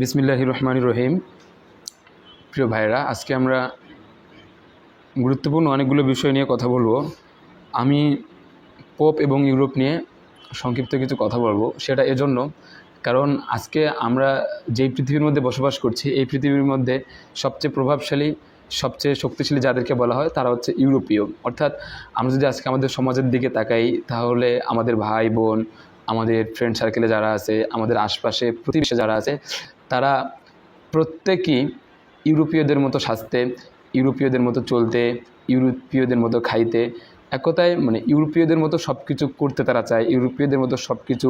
বিসমিল্লাহ রহমান রহিম। প্রিয় ভাইরা আজকে আমরা গুরুত্বপূর্ণ অনেকগুলো বিষয় নিয়ে কথা বলব। আমি পোপ এবং ইউরোপ নিয়ে সংক্ষিপ্ত কিছু কথা বলব, সেটা এজন্য। কারণ আজকে আমরা যেই পৃথিবীর মধ্যে বসবাস করছি, এই পৃথিবীর মধ্যে সবচেয়ে প্রভাবশালী, সবচেয়ে শক্তিশালী যাদেরকে বলা হয়, তারা হচ্ছে ইউরোপীয়। অর্থাৎ আমরা যদি আজকে আমাদের সমাজের দিকে তাকাই, তাহলে আমাদের ভাই বোন, আমাদের ফ্রেন্ড সার্কেলে যারা আছে, আমাদের আশপাশে প্রতিবেশে যারা আছে তারা প্রত্যেকেই ইউরোপীয়দের মতো সাজতে, ইউরোপীয়দের মতো চলতে, ইউরোপীয়দের মতো খাইতে এক কথায় মানে ইউরোপীয়দের মতো সব কিছু করতে তারা চায়, ইউরোপীয়দের মতো সব কিছু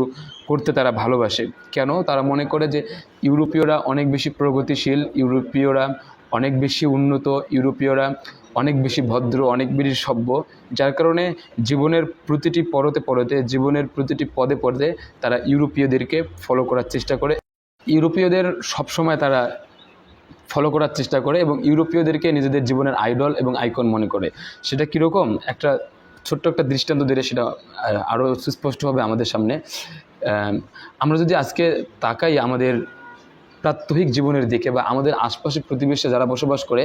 করতে তারা ভালোবাসে। কেন? তারা মনে করে যে ইউরোপীয়রা অনেক বেশি প্রগতিশীল, ইউরোপীয়রা অনেক বেশি উন্নত, ইউরোপীয়রা অনেক বেশি ভদ্র, অনেক বেশি সভ্য, যার কারণে জীবনের প্রতিটি পরতে পরতে, জীবনের প্রতিটি পদে পদে তারা ইউরোপীয়দেরকে ফলো করার চেষ্টা করে। ইউরোপীয়দের সবসময় তারা ফলো করার চেষ্টা করে এবং ইউরোপীয়দেরকে নিজেদের জীবনের আইডল এবং আইকন মনে করে। সেটা কীরকম? একটা ছোট্ট একটা দৃষ্টান্ত দিলে সেটা আরও সুস্পষ্ট হবে আমাদের সামনে। আমরা যদি আজকে তাকাই আমাদের প্রাত্যহিক জীবনের দিকে বা আমাদের আশপাশে প্রতিবেশে যারা বসবাস করে,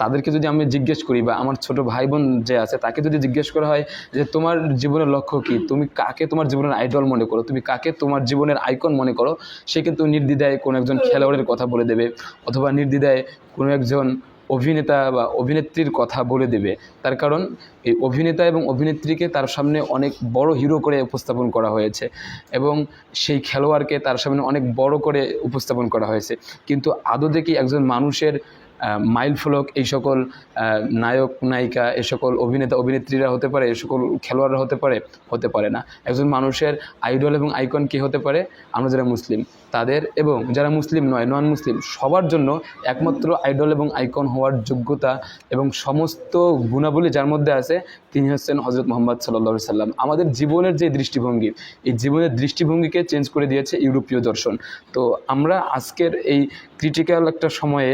তাদেরকে যদি আমি জিজ্ঞেস করি বা আমার ছোট ভাই বোন যে আছে, তাকে যদি জিজ্ঞেস করা হয় যে তোমার জীবনের লক্ষ্য কী? তুমি কাকে তোমার জীবনের আইডল মনে করো? তুমি কাকে তোমার জীবনের আইকন মনে করো? সে কিন্তু নির্দ্বিধায় কোনো একজন খেলোয়াড়ের কথা বলে দেবে, অথবা নির্দ্বিধায় কোনো একজন অভিনেতা বা অভিনেত্রীর কথা বলে দেবে। তার কারণ এই অভিনেতা এবং অভিনেত্রীকে তার সামনে অনেক বড় হিরো করে উপস্থাপন করা হয়েছে এবং সেই খেলোয়াড়কে তার সামনে অনেক বড় করে উপস্থাপন করা হয়েছে। কিন্তু আদৌ দেখি একজন মানুষের মাইল ফলক এই সকল নায়ক, নায়িকা, এ সকল অভিনেতা, অভিনেত্রীরা হতে পারে, এ সকল খেলোয়াড়রা হতে পারে? হতে পারে না। একজন মানুষের আইডল এবং আইকন কী হতে পারে? আমরা যারা মুসলিম। তাদের এবং যারা মুসলিম নয় নন মুসলিম সবার জন্য একমাত্র আইডল এবং আইকন হওয়ার যোগ্যতা এবং সমস্ত গুণাবলী যার মধ্যে আছে, তিনি হচ্ছেন হজরত মোহাম্মদ সাল্লা সাল্লাম। আমাদের জীবনের যে দৃষ্টিভঙ্গি, এই জীবনের দৃষ্টিভঙ্গিকে চেঞ্জ করে দিয়েছে ইউরোপীয় দর্শন। তো আমরা আজকের এই ক্রিটিক্যাল একটা সময়ে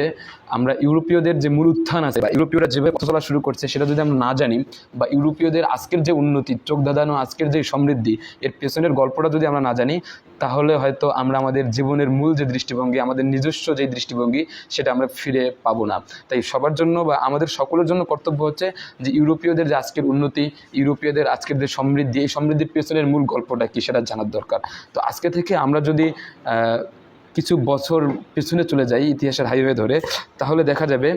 আমরা ইউরোপীয়দের যে মূল উত্থান আছে বা ইউরোপীয়রা যেভাবে পথ চলা শুরু করছে, সেটা যদি আমরা না জানি বা ইউরোপীয়দের আজকের যে উন্নতি, চোখ ধাঁধানো আজকের যে সমৃদ্ধি, এর পেছনের গল্পটা যদি আমরা না জানি, তাহলে হয়তো আমরা আমাদের জীবনের মূল যে দৃষ্টিভঙ্গি, আমাদের নিজস্ব যে দৃষ্টিভঙ্গি, সেটা আমরা ফিরে পাবো না। তাই সবার জন্য বা আমাদের সকলের জন্য কর্তব্য হচ্ছে যে ইউরোপীয়দের যে আজকের উন্নতি, ইউরোপীয়দের আজকের যে সমৃদ্ধি, এই সমৃদ্ধির পেছনের মূল গল্পটা কী সেটা জানার দরকার। তো আজকে থেকে আমরা যদি কিছু বছর পেছনে চলে যাই ইতিহাসের হাইওয়ে ধরে, তাহলে দেখা যাবে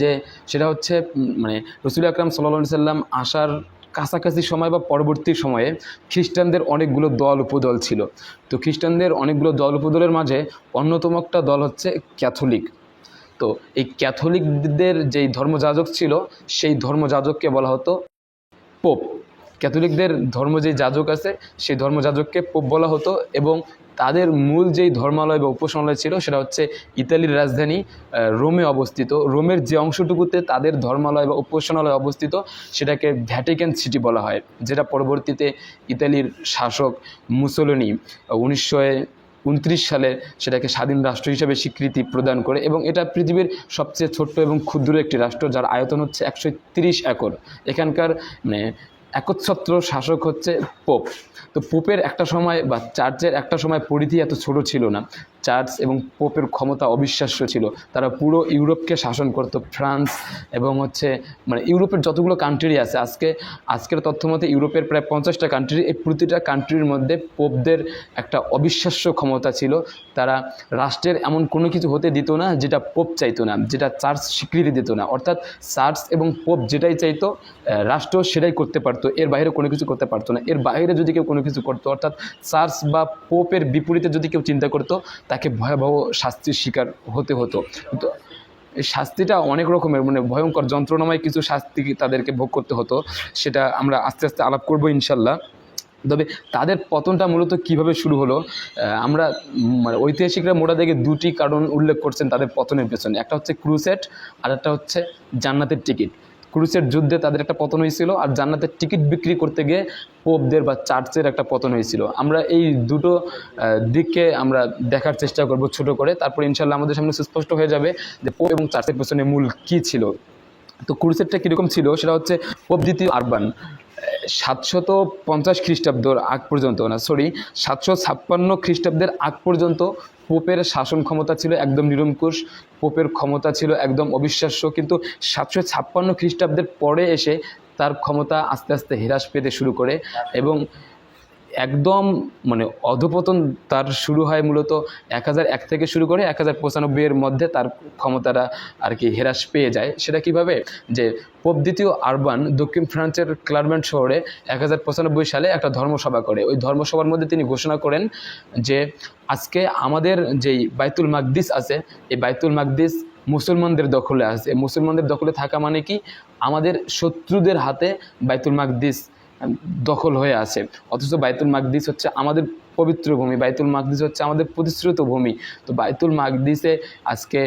যে সেটা হচ্ছে মানে রসুল আকরাম সাল্লা সাল্লাম আসার কাছাকাছি সময় বা পরবর্তী সময়ে খ্রিস্টানদের অনেকগুলো দল উপদল ছিল। তো খ্রিস্টানদের অনেকগুলো দল উপদলের মাঝে অন্যতম একটা দল হচ্ছে ক্যাথলিক। তো এই ক্যাথলিকদের যেই ধর্মযাজক ছিল, সেই ধর্মযাজককে বলা হতো পোপ। ক্যাথলিকদের ধর্ম যে যাজক আছে, সেই ধর্মযাজককে পোপ বলা হতো এবং তাদের মূল যেই ধর্মালয় বা উপাসনালয় ছিল সেটা হচ্ছে ইতালির রাজধানী রোমে অবস্থিত। রোমের যে অংশটুকুতে তাদের ধর্মালয় বা উপাসনালয় অবস্থিত সেটাকে ভ্যাটিকান সিটি বলা হয়, যেটা পরবর্তীতে ইতালির শাসক মুসোলিনি উনিশশো উনত্রিশ সালে সেটাকে স্বাধীন রাষ্ট্র হিসেবে স্বীকৃতি প্রদান করে এবং এটা পৃথিবীর সবচেয়ে ছোট্ট এবং ক্ষুদ্র একটি রাষ্ট্র যার আয়তন হচ্ছে একশো একর। এখানকার মানে একচ্ছত্র শাসক হচ্ছে পোপ। তো পোপের একটা সময় বা চার্চের একটা সময় পরিধি এত ছোট ছিল না। চার্চ এবং পোপের ক্ষমতা অবিশ্বাস্য ছিল। তারা পুরো ইউরোপকে শাসন করত, ফ্রান্স এবং হচ্ছে মানে ইউরোপের যতগুলো কান্ট্রি আছে, আজকে, আজকের তথ্য মতে ইউরোপের প্রায় পঞ্চাশটা কান্ট্রি এই প্রতিটা কান্ট্রির মধ্যে পোপদের একটা অবিশ্বাস্য ক্ষমতা ছিল। তারা রাষ্ট্রের এমন কোনো কিছু হতে দিত না যেটা পোপ চাইতো না, যেটা চার্চ স্বীকৃতি দিত না। অর্থাৎ চার্চ এবং পোপ যেটাই চাইতো রাষ্ট্র সেটাই করতে পারতো। এর বাইরে কোনো কিছু করতে পারতো না। এর বাইরে যদি কেউ কোনো কিছু করতো, অর্থাৎ চার্চ বা পোপের বিপরীতে যদি কেউ চিন্তা করতো, তাকে ভয়াবহ শাস্তির শিকার হতে হতো। তো এই শাস্তিটা অনেক রকমের মানে ভয়ঙ্কর যন্ত্রণাময় কিছু শাস্তি তাদেরকে ভোগ করতে হতো, সেটা আমরা আস্তে আস্তে আলাপ করব ইনশাল্লাহ। তবে তাদের পতনটা মূলত কীভাবে শুরু হলো আমরা মানে ঐতিহাসিকরা মোটা দেখে দুটি কারণ উল্লেখ করছেন তাদের পতনের পেছনে। একটা হচ্ছে ক্রুসেট আর একটা হচ্ছে জান্নাতের টিকিট। ক্রুসের যুদ্ধে তাদের একটা পতন হয়েছিল আর জান্নাতের টিকিট বিক্রি করতে গিয়ে পোপদের বা চার্চের একটা পতন হয়েছিল। আমরা এই দুটো দিককে আমরা দেখার চেষ্টা করব ছোট করে। তারপর ইনশাল্লাহ আমাদের সামনে সুস্পষ্ট হয়ে যাবে যে পোপ এবং চার্চের পেছনে মূল কী ছিল। তো ক্রুসেরটা কীরকম ছিল? সেটা হচ্ছে পোপ দ্বিতীয় আরবান। সাতশত পঞ্চাশ খ্রিস্টাব্দর আগ পর্যন্ত, না সরি সাতশো ছাপ্পান্ন খ্রিস্টাব্দের আগ পর্যন্ত পোপের শাসন ক্ষমতা ছিল একদম নিরঙ্কুশ, পোপের ক্ষমতা ছিল একদম অবিশ্বাস্য, কিন্তু সাতশো ছাপ্পান্ন খ্রিস্টাব্দের পরে এসে তার ক্ষমতা আস্তে আস্তে হ্রাস পেতে শুরু করে এবং একদম মানে অধপতন তার শুরু হয় মূলত এক হাজার এক থেকে শুরু করে এক হাজার পঁচানব্বইয়ের মধ্যে তার ক্ষমতাটা আর কি হ্রাস পেয়ে যায়। সেটা কীভাবে? যে পোপ দ্বিতীয় আরবান দক্ষিণ ফ্রান্সের ক্লারমেন্ট শহরে এক হাজার পঁচানব্বই সালে একটা ধর্মসভা করে। ওই ধর্মসভার মধ্যে তিনি ঘোষণা করেন যে আজকে আমাদের যেই বাইতুল মাকদিস আছে, এই বাইতুল মাকদিস মুসলমানদের দখলে আছে। মুসলমানদের দখলে থাকা মানে কি? আমাদের শত্রুদের হাতে বাইতুল মাকদিস দখল হয়ে আছে। অথচ বাইতুল মাকদিস হচ্ছে আমাদের পবিত্র ভূমি, বাইতুল মাকদিস হচ্ছে আমাদের প্রতিশ্রুত ভূমি। তো বাইতুল মাকদিসে আজকে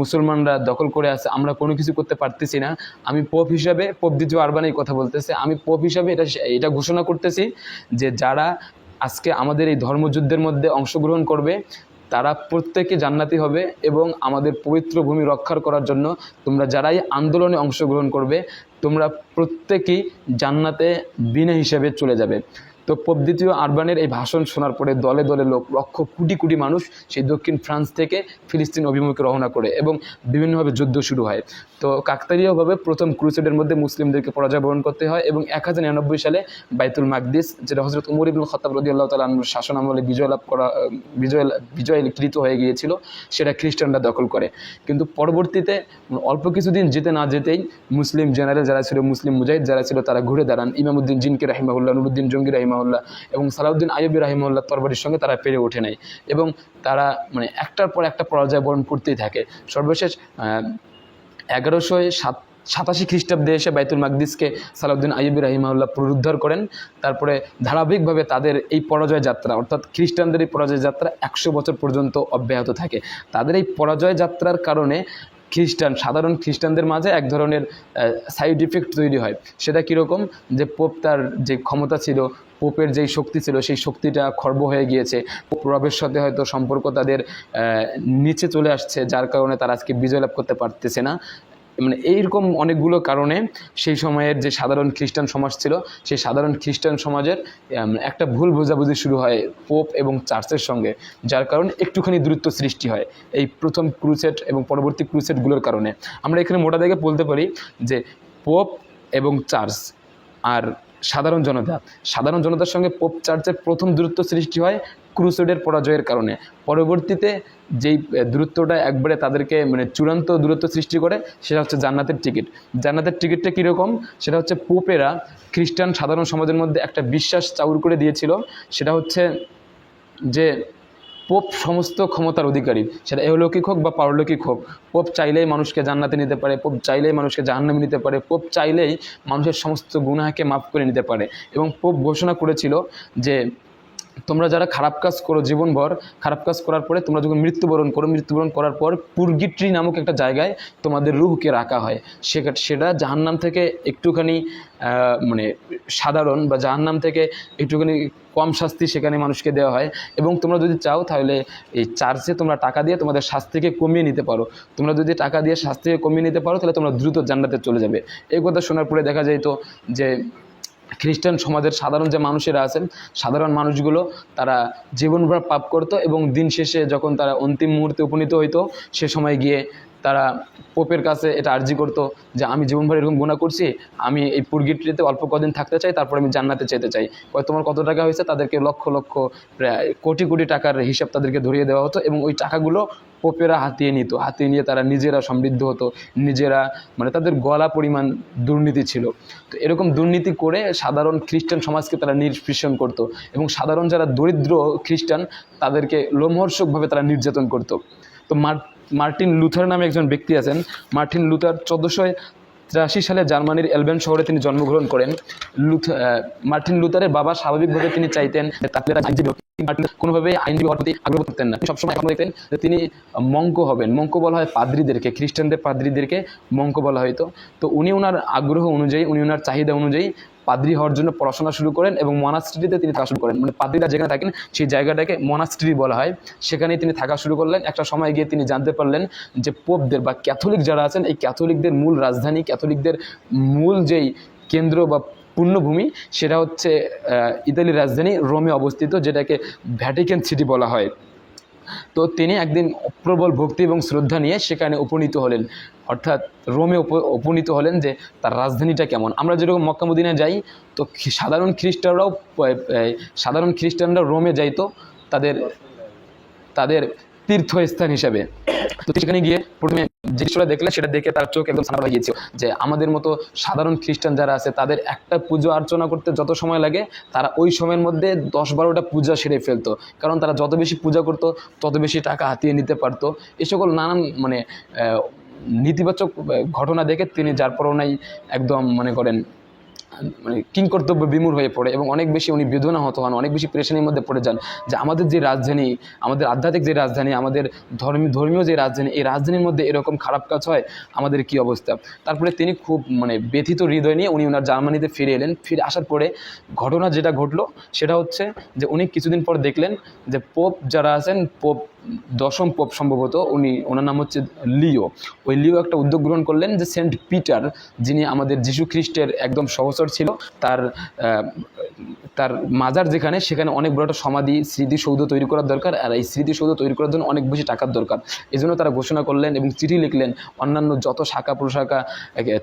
মুসলমানরা দখল করে আছে, আমরা কোনো কিছু করতে পারতেছি না। আমি পোপ হিসাবে, পোপ দ্বিতীয় আরবান এই কথা বলতেছে। আমি পোপ হিসাবে এটা এটা ঘোষণা করতেছি যে যারা আজকে আমাদের এই ধর্মযুদ্ধের মধ্যে অংশগ্রহণ করবে, তারা প্রত্যেকে জান্নাতি হবে এবং আমাদের পবিত্র ভূমি রক্ষার করার জন্য তোমরা যারাই আন্দোলনে অংশগ্রহণ করবে তোমরা প্রত্যেকেই জান্নাতে বিনা হিসেবে চলে যাবে। তো দ্বিতীয় আরবানের এই ভাষণ শোনার পরে দলে দলে লোক, লক্ষ কোটি কোটি মানুষ সেই দক্ষিণ ফ্রান্স থেকে ফিলিস্তিন অভিমুখে রওনা করে এবং বিভিন্নভাবে যুদ্ধ শুরু হয়। তো কাকতারীয়ভাবে প্রথম ক্রুসেডের মধ্যে মুসলিমদেরকে পরাজয় বরণ করতে হয় এবং এক হাজার নিরানব্বই সালে বাইতুল মাকদিস, যেটা হজরত উমর ইবুল খতাব রদি আল্লাহ তালা শাসন আমলে বিজয় লাভ করা, বিজয় বিজয় কৃত হয়ে গিয়েছিল, সেটা খ্রিস্টানরা দখল করে। কিন্তু পরবর্তীতে অল্প কিছুদিন যেতে না যেতেই মুসলিম জেনারেল যারা ছিল, মুসলিম মুজাহিদ যারা ছিল, তারা ঘুরে দাঁড়ান। ইমামুদ্দিন জিনকে রাহিমাহুল্লাহ, নুরুদ্দিন জঙ্গি রাহিমাহুল্লাহ এবং সালাউদ্দিন আইয়ুবী রাহিমাহুল্লাহ তরবারির সঙ্গে তারা পেরে ওঠে নাই এবং তারা মানে একটার পর একটা পরাজয় বরণ করতেই থাকে। সর্বশেষ এগারোশো সাত, সাতাশি খ্রিস্টাব্দে এসে বাইতুল মাকদিসকে সালাউদ্দিন আইয়ুবী রাহিমাহুল্লাহ পুনরুদ্ধার করেন। তারপরে ধারাবাহিকভাবে তাদের এই পরাজয় যাত্রা, অর্থাৎ খ্রিস্টানদের এই পরাজয় যাত্রা একশো বছর পর্যন্ত অব্যাহত থাকে। তাদের এই পরাজয় যাত্রার কারণে খ্রিস্টান, সাধারণ খ্রিস্টানদের মাঝে এক ধরনের সাইড ইফেক্ট তৈরি হয়। সেটা কীরকম? যে পোপ তার যে ক্ষমতা ছিল পোপের যেই শক্তি ছিল, সেই শক্তিটা খর্ব হয়ে গিয়েছে। পোপ রবের সাথে হয়তো সম্পর্ক তাদের নিচে চলে আসছে, যার কারণে তারা আজকে বিজয় লাভ করতে পারতেছে না। মানে এইরকম অনেকগুলো কারণে সেই সময়ের যে সাধারণ খ্রিস্টান সমাজ ছিল, সেই সাধারণ খ্রিস্টান সমাজের একটা ভুল বোঝাবুঝি শুরু হয় পোপ এবং চার্চের সঙ্গে, যার কারণে একটুখানি দূরত্ব সৃষ্টি হয় এই প্রথম ক্রুসেট এবং পরবর্তী ক্রুসেটগুলোর কারণে। আমরা এখানে মোটা দাগে বলতে পারি যে পোপ এবং চার্চ আর সাধারণ জনতা। সাধারণ জনতার সঙ্গে পোপ চার্চের প্রথম দূরত্ব সৃষ্টি হয় ক্রুসেডের পরাজয়ের কারণে। পরবর্তীতে যেই দূরত্বটা একবারে তাদেরকে মানে চূড়ান্ত দূরত্ব সৃষ্টি করে, সেটা হচ্ছে জান্নাতের টিকিট। জান্নাতের টিকিটটা কীরকম? সেটা হচ্ছে পোপেরা খ্রিস্টান সাধারণ সমাজের মধ্যে একটা বিশ্বাস চাউর করে দিয়েছিল। সেটা হচ্ছে যে, পোপ সমস্ত ক্ষমতার অধিকারী। সেটা এহলৌকিক হোক বা পারলৌকিক হোক, পোপ চাইলেই মানুষকে জান্নাতে নিতে পারে, পোপ চাইলেই মানুষকে জাহান্নামে নিতে পারে, পোপ চাইলেই মানুষের সমস্ত গুনাহকে মাফ করে নিতে পারে। এবং পোপ ঘোষণা করেছিল যে তোমরা যারা খারাপ কাজ করো জীবনভর, খারাপ কাজ করার পরে তোমরা যখন মৃত্যুবরণ করো, মৃত্যুবরণ করার পর পুরগিট্রি নামক একটা জায়গায় তোমাদের রুহকে রাখা হয়। সেটা জাহান্নাম থেকে একটুখানি মানে সাধারণ বা জাহান্নাম থেকে একটুখানি কম শাস্তি সেখানে মানুষকে দেওয়া হয়। এবং তোমরা যদি চাও তাহলে এই চার্চে তোমরা টাকা দিয়ে তোমাদের শাস্তিকে কমিয়ে নিতে পারো। তোমরা যদি টাকা দিয়ে শাস্তিকে কমিয়ে নিতে পারো তাহলে তোমরা দ্রুত জান্নাতে চলে যাবে। এই কথা শোনার পরে দেখা যেত যে খ্রিস্টান সমাজের সাধারণ যে মানুষেরা আছেন, সাধারণ মানুষগুলো তারা জীবনভর পাপ করতো এবং দিন শেষে যখন তারা অন্তিম মুহূর্তে উপনীত হইতো, সে সময় গিয়ে তারা পোপের কাছে এটা আর্জি করতো যে, আমি জীবনভর এরকম গুণা করছি, আমি এই পুরগিট্রিতে অল্প কদিন থাকতে চাই, তারপর আমি জান্নাতে যেতে চাই। তোমার কত টাকা হয়েছে? তাদেরকে লক্ষ লক্ষ, প্রায় কোটি কোটি টাকার হিসাব তাদেরকে ধরিয়ে দেওয়া হতো এবং ওই টাকাগুলো পোপেরা হাতিয়ে নিত, হাতিয়ে নিয়ে তারা নিজেরা সমৃদ্ধ হতো, নিজেরা মানে তাদের গলা পরিমাণ দুর্নীতি ছিল। তো এরকম দুর্নীতি করে সাধারণ খ্রিস্টান সমাজকে তারা নিষ্পৃষণ করত এবং সাধারণ যারা দরিদ্র খ্রিস্টান তাদেরকে লোমহর্ষকভাবে তারা নির্যাতন করত। তো মার- মার্টিন লুথার নামে একজন ব্যক্তি আছেন। মার্টিন লুথার চোদ্দোশো তিরাশি সালে জার্মানির এলবেন শহরে তিনি জন্মগ্রহণ করেন। লুথ মার্টিন লুথারের বাবা স্বাভাবিকভাবে তিনি চাইতেন কোনোভাবে আইনজীবী হওয়ার প্রতি আগ্রহ করতেন না। সবসময় এখন দেখতেন যে তিনি মঙ্ক হবেন। মঙ্ক বলা হয় পাদ্রীদেরকে, খ্রিস্টানদের পাদ্রীদেরকে মঙ্ক বলা হয়তো। তো উনি ওনার আগ্রহ অনুযায়ী, উনি ওনার চাহিদা অনুযায়ী পাদ্রী হওয়ার জন্য পড়াশোনা শুরু করেন এবং মনাস্ট্রিতে তিনি থাকা শুরু করেন। মানে পাদ্রীরা যেখানে থাকেন, সেই জায়গাটাকে মনাস্ট্রি বলা হয়। সেখানেই তিনি থাকা শুরু করলেন। একটা সময় গিয়ে তিনি জানতে পারলেন যে পোপদের বা ক্যাথলিক যারা আছেন, এই ক্যাথলিকদের মূল রাজধানী, ক্যাথলিকদের মূল যেই কেন্দ্র বা পূর্ণভূমি সেটা হচ্ছে ইতালির রাজধানী রোমে অবস্থিত, যেটাকে ভ্যাটিকান সিটি বলা হয়। তো তিনি একদিন প্রবল ভক্তি এবং শ্রদ্ধা নিয়ে সেখানে উপনীত হলেন। অর্থাৎ রোমে উপ- উপনীত হলেন যে তার রাজধানীটা কেমন? আমরা যেরকম মক্কা মদিনায় যাই, তো সাধারণ খ্রিস্টানরাও সাধারণ খ্রিস্টানরা রোমে যাইতো তাদের তাদের তীর্থস্থান হিসাবে। তো সেখানে গিয়ে প্রথমে দৃশ্যটা দেখলে সেটা দেখে তার চোখ একদম সারা গিয়েছিল যে আমাদের মতো সাধারণ খ্রিস্টান যারা আছে, তাদের একটা পুজো অর্চনা করতে যত সময় লাগে, তারা ওই সময়ের মধ্যে দশ বারোটা পূজা সেরে ফেলতো। কারণ তারা যত বেশি পূজা করতো, তত বেশি টাকা হাতিয়ে নিতে পারতো। এ সকল নানান মানে নেতিবাচক ঘটনা দেখে তিনি যার পরনাই একদম মনে করেন মানে কিং কর্তব্য বিমূর হয়ে পড়ে এবং অনেক বেশি উনি বেদনা হত হন, অনেক বেশি প্রেশানির মধ্যে পড়ে যান। যে আমাদের যে রাজধানী, আমাদের আধ্যাত্মিক যে রাজধানী, আমাদের ধর্মীয় ধর্মীয় যে রাজধানী, এই রাজধানীর মধ্যে এরকম খারাপ কাজ হয়, আমাদের কি অবস্থা? তারপরে তিনি খুব মানে ব্যথিত হৃদয় নিয়ে উনি ওনার জার্মানিতে ফিরে এলেন। ফিরে আসার পরে ঘটনা যেটা ঘটলো, সেটা হচ্ছে যে উনি কিছুদিন পর দেখলেন যে পোপ যারা আছেন পোপ দশম পোপ সম্ভবত, উনি, ওনার নাম হচ্ছে লিও। ওই লিও একটা উদ্যোগ গ্রহণ করলেন যে সেন্ট পিটার যিনি আমাদের যীশু খ্রিস্টের একদম সহচর ছিল। তার তার মাজার যেখানে, সেখানে অনেক বড় একটা সমাধি, স্মৃতিসৌধ তৈরি করার দরকার, আর এই স্মৃতিসৌধ তৈরি করার জন্য অনেক বেশি টাকার দরকার। এই জন্য তারা ঘোষণা করলেন এবং চিঠি লিখলেন, অন্যান্য যত শাখা, প্রশাখা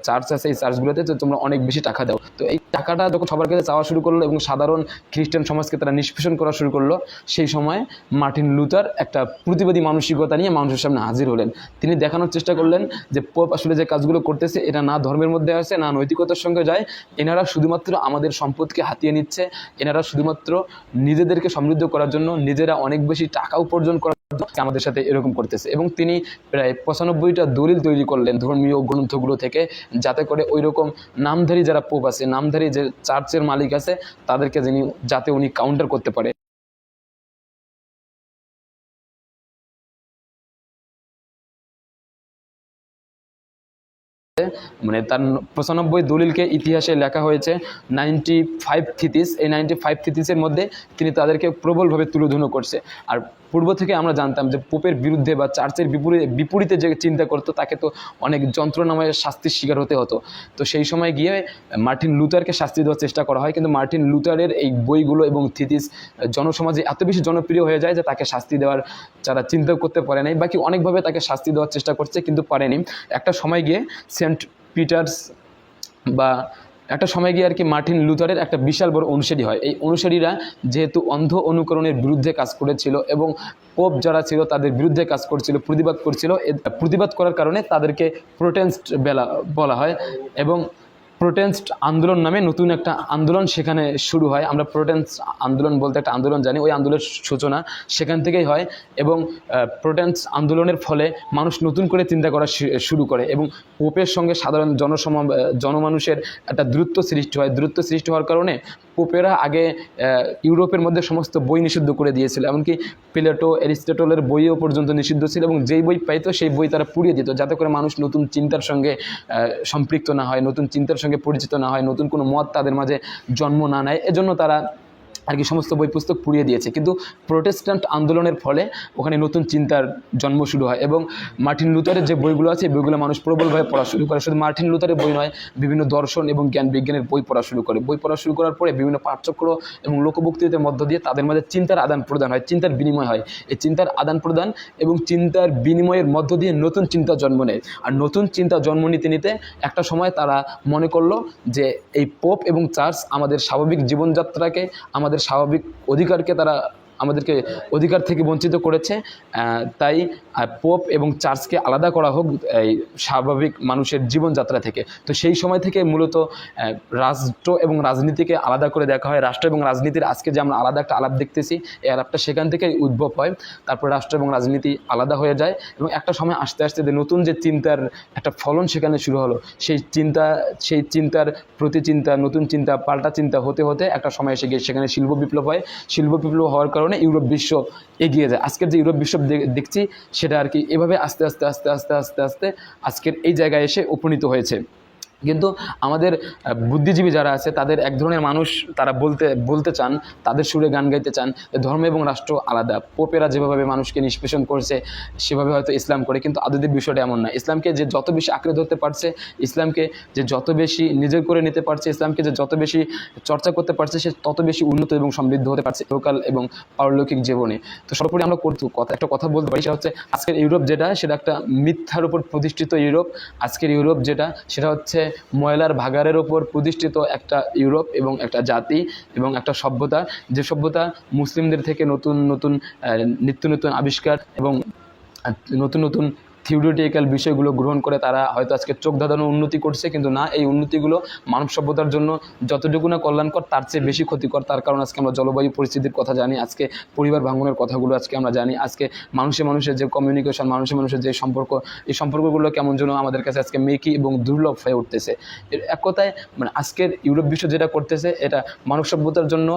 চার্চ আছে এই চার্চগুলোতে, যে তোমরা অনেক বেশি টাকা দাও। তো এই টাকাটা যখন সবার কাছে চাওয়া শুরু করল এবং সাধারণ খ্রিস্টান সমাজকে তারা নিষ্পেষণ করা শুরু করল, সেই সময় মার্টিন লুথার একটা প্রতিবাদী মানসিকতা নিয়ে মানুষের সামনে হাজির হলেন। তিনি দেখানোর চেষ্টা করলেন যে, পোপ আসলে যে কাজগুলো করতেছে, এটা না ধর্মের মধ্যে আছে না নৈতিকতার সঙ্গে যায় এনারা শুধুমাত্র আমাদের সম্পদকে হাতিয়ে নিচ্ছে, এনারা শুধুমাত্র নিজেদেরকে সমৃদ্ধ করার জন্য, নিজেরা অনেক বেশি টাকা উপার্জন করার জন্য আমাদের সাথে এরকম করতেছে। এবং তিনি প্রায় পঁচানব্বইটা দলিল তৈরি করলেন ধর্মীয় গ্রন্থগুলো থেকে, যাতে করে ওই রকম নামধারী যারা পোপ আছে, নামধারী যে চার্চের মালিক আছে, তাদেরকে যিনি, যাতে উনি কাউন্টার করতে পারে। মানে তার পঁচানব্বই দলিলকে ইতিহাসে লেখা হয়েছে। নাইনটি ফাইভ থিতিস এই নাইনটি ফাইভ থিতিসের মধ্যে তিনি তাদেরকে প্রবলভাবে তুলোধুনো করছে। আর পূর্ব থেকে আমরা জানতাম যে পোপের বিরুদ্ধে বা চার্চের বিপরীতে বিপরীতে যে চিন্তা করতো, তাকে তো অনেক যন্ত্রণাময় শাস্তির শিকার হতে হতো। তো সেই সময় গিয়ে মার্টিন লুথারকে শাস্তি দেওয়ার চেষ্টা করা হয়। কিন্তু মার্টিন লুথারের এই বইগুলো এবং থিতিস জনসমাজে এত বেশি জনপ্রিয় হয়ে যায় যে তাকে শাস্তি দেওয়ার যারা চিন্তা করতে পারে নাই। বাকি অনেকভাবে তাকে শাস্তি দেওয়ার চেষ্টা করছে, কিন্তু পারেনি। একটা সময় গিয়ে সেন্ট পিটার্স বা একটা সময় গিয়ে আর কি মার্টিন লুথারের একটা বিশাল বড় অনুসারী হয়। এই অনুসারীরা যেহেতু অন্ধ অনুকরণের বিরুদ্ধে কাজ করেছিল এবং পোপ যারা ছিল তাদের বিরুদ্ধে কাজ করছিল, প্রতিবাদ করছিল প্রতিবাদ করার কারণে তাদেরকে প্রোটেন্সড বেলা বলা হয় এবং প্রোটেস্ট আন্দোলন নামে নতুন একটা আন্দোলন সেখানে শুরু হয়। আমরা প্রোটেন্স আন্দোলন বলতে একটা আন্দোলন জানি, ওই আন্দোলনের সূচনা সেখান থেকেই হয় এবং প্রোটেন্স আন্দোলনের ফলে মানুষ নতুন করে চিন্তা করা শুরু করে এবং পোপের সঙ্গে সাধারণ জনসম, জনমানুষের একটা দ্রুত সৃষ্টি হয়। দ্রুত সৃষ্টি হওয়ার কারণে পোপেরা আগে ইউরোপের মধ্যে সমস্ত বই নিষিদ্ধ করে দিয়েছিল, এমনকি প্লেটো, অ্যারিস্টেটলের বইও পর্যন্ত নিষিদ্ধ ছিল এবং যেই বই পাইতো সেই বই তারা পুড়িয়ে দিত, যাতে করে মানুষ নতুন চিন্তার সঙ্গে সম্পৃক্ত না হয়, নতুন চিন্তার সঙ্গে পরিচিত না হয়, নতুন কোনো মত তাদের মাঝে জন্ম না নেয়। এজন্য তারা আর কি সমস্ত বই পুস্তক পুড়িয়ে দিয়েছে। কিন্তু প্রোটেস্ট্যান্ট আন্দোলনের ফলে ওখানে নতুন চিন্তার জন্ম শুরু হয় এবং মার্টিন লুথারের যে বইগুলো আছে, এই বইগুলো মানুষ প্রবলভাবে পড়া শুরু করে। শুধু মার্টিন লুথারের বই নয়, বিভিন্ন দর্শন এবং জ্ঞান বিজ্ঞানের বই পড়া শুরু করে। বই পড়া শুরু করার পরে বিভিন্ন পাঠচক্র এবং লোকবক্তৃতার মধ্য দিয়ে তাদের মধ্যে চিন্তার আদান প্রদান হয়, চিন্তার বিনিময় হয়। এই চিন্তার আদান প্রদান এবং চিন্তার বিনিময়ের মধ্য দিয়ে নতুন চিন্তা জন্ম নেয়। আর নতুন চিন্তা জন্ম নিতে নিতে একটা সময় তারা মনে করল যে এই পোপ এবং চার্চ আমাদের স্বাভাবিক জীবনযাত্রাকে, আমাদের স্বাভাবিক অধিকারকে তারা আমাদেরকে অধিকার থেকে বঞ্চিত করেছে। তাই পোপ এবং চার্চকে আলাদা করা হোক এই স্বাভাবিক মানুষের জীবনযাত্রা থেকে। তো সেই সময় থেকে মূলত রাষ্ট্র এবং রাজনীতিকে আলাদা করে দেখা হয়। রাষ্ট্র এবং রাজনীতির আজকে যে আমরা আলাদা একটা আলাপ দেখতেছি, এই আলাপটা সেখান থেকেই উদ্ভব হয়। তারপর রাষ্ট্র এবং রাজনীতি আলাদা হয়ে যায় এবং একটা সময় আস্তে আস্তে যে নতুন যে চিন্তার একটা ফলন সেখানে শুরু হলো। সেই চিন্তা, সেই চিন্তার প্রতি চিন্তা, নতুন চিন্তা, পাল্টা চিন্তা হতে হতে একটা সময় এসে গিয়ে সেখানে শিল্প বিপ্লব হয়। শিল্প বিপ্লব হওয়ার কারণে ইউরোপ বিশ্ব এগিয়ে যায়। আজকের যে ইউরোপ বিশ্ব দেখছি, সেটা আর কি এভাবে আস্তে আস্তে আস্তে আস্তে আস্তে আস্তে আজকের এই জায়গায় এসে উপনীত হয়েছে। কিন্তু আমাদের বুদ্ধিজীবী যারা আছে, তাদের এক ধরনের মানুষ তারা বলতে বলতে চান, তাদের সুরে গান গাইতে চান ধর্ম এবং রাষ্ট্র আলাদা। পোপেরা যেভাবে মানুষকে নিষ্পেষণ করছে, সেভাবে হয়তো ইসলাম করে, কিন্তু আদতের বিষয়টা এমন না। ইসলামকে যে যত বেশি আঁকড়ে ধরতে পারছে, ইসলামকে যে যত বেশি নিজের করে নিতে পারছে, ইসলামকে যে যত বেশি চর্চা করতে পারছে, সে তত বেশি উন্নত এবং সমৃদ্ধ হতে পারছে লোকাল এবং পারলৌকিক জীবনে। তো সর্বোপরি আমরা করতে কথা, একটা কথা বলতে পারি, সেটা হচ্ছে আজকের ইউরোপ যেটা, সেটা একটা মিথ্যার উপর প্রতিষ্ঠিত ইউরোপ। আজকের ইউরোপ যেটা, সেটা হচ্ছে ময়লার ভাগারের ওপর প্রতিষ্ঠিত একটা ইউরোপ এবং একটা জাতি এবং একটা সভ্যতা। যে সভ্যতা মুসলিমদের থেকে নতুন নতুন নিত্য নতুন আবিষ্কার এবং নতুন নতুন থিওরিটিক্যাল বিষয়গুলো গ্রহণ করে তারা হয়তো আজকে চোখ ধাঁধানো উন্নতি করছে, কিন্তু না, এই উন্নতিগুলো মানব সভ্যতার জন্য যতটুকু না কল্যাণকর, তার চেয়ে বেশি ক্ষতিকর। তার কারণ আজকে আমরা জলবায়ু পরিস্থিতির কথা জানি, আজকে পরিবার ভাঙনের কথাগুলো আজকে আমরা জানি, আজকে মানুষে মানুষের যে কমিউনিকেশন মানুষে মানুষের যে সম্পর্ক, এই সম্পর্কগুলো কেমন যেন আমাদের কাছে আজকে মেকি এবং দুর্লভ হয়ে উঠতেছে। এর এক কথায় মানে আজকের ইউরোপ বিশ্ব যেটা করতেছে, এটা মানব সভ্যতার জন্য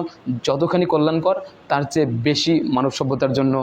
যতখানি কল্যাণকর, তার চেয়ে বেশি মানব সভ্যতার জন্য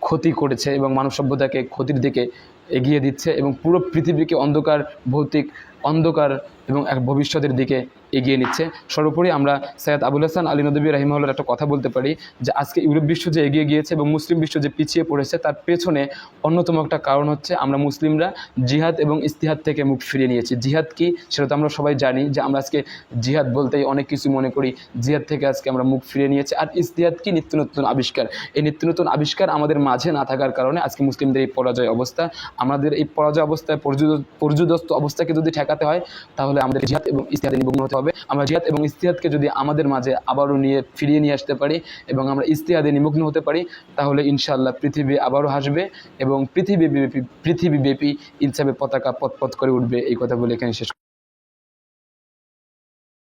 ক্ষতি করেছে এবং মানব সভ্যতাকে ক্ষতির দিকে এগিয়ে দিচ্ছে এবং পুরো পৃথিবীকে অন্ধকার, ভৌতিক অন্ধকার এবং এক ভবিষ্যতের দিকে এগিয়ে নিচ্ছে। সর্বোপরি আমরা সৈয়দ আবুল হাসান আলী নদী রাহিমাহুল্লার একটা কথা বলতে পারি যে আজকে ইউরোপ বিশ্ব যে এগিয়ে গিয়েছে এবং মুসলিম বিশ্ব যে পিছিয়ে পড়েছে তার পেছনে অন্যতম একটা কারণ হচ্ছে আমরা মুসলিমরা জিহাদ এবং ইস্তিহাদ থেকে মুখ ফিরিয়ে নিয়েছি। জিহাদ কি? সেটা তো আমরা সবাই জানি যে আমরা আজকে জিহাদ বলতেই অনেক কিছু মনে করি। জিহাদ থেকে আজকে আমরা মুখ ফিরিয়ে নিয়েছি। আর ইস্তিহাদ কি? নিত্য নতুন আবিষ্কার। এই নিত্য নতুন আবিষ্কার আমাদের মাঝে না থাকার কারণে আজকে মুসলিমদের এই পরাজয় অবস্থা। আমাদের এই পরাজয় অবস্থায় পর্যুদ- পর্যুদস্ত অবস্থাকে যদি ঠেকাতে হয়, তাহলে আমাদের জিহাদ এবং ইস্তিহাদে নিমগ্ন হতে হবে। আমরা জিহাদ এবং ইস্তিহাদকে যদি আমাদের মাঝে আবারও নিয়ে ফিরিয়ে নিয়ে আসতে পারি এবং আমরা ইস্তিহাদে নিমগ্ন হতে পারি, তাহলে ইনশাআল্লাহ পৃথিবী আবারও হাসবে এবং পৃথিবী পৃথিবীব্যাপী ইনসাফের পতাকা পথ পথ করে উঠবে, এই কথা বলে এখানে শেষ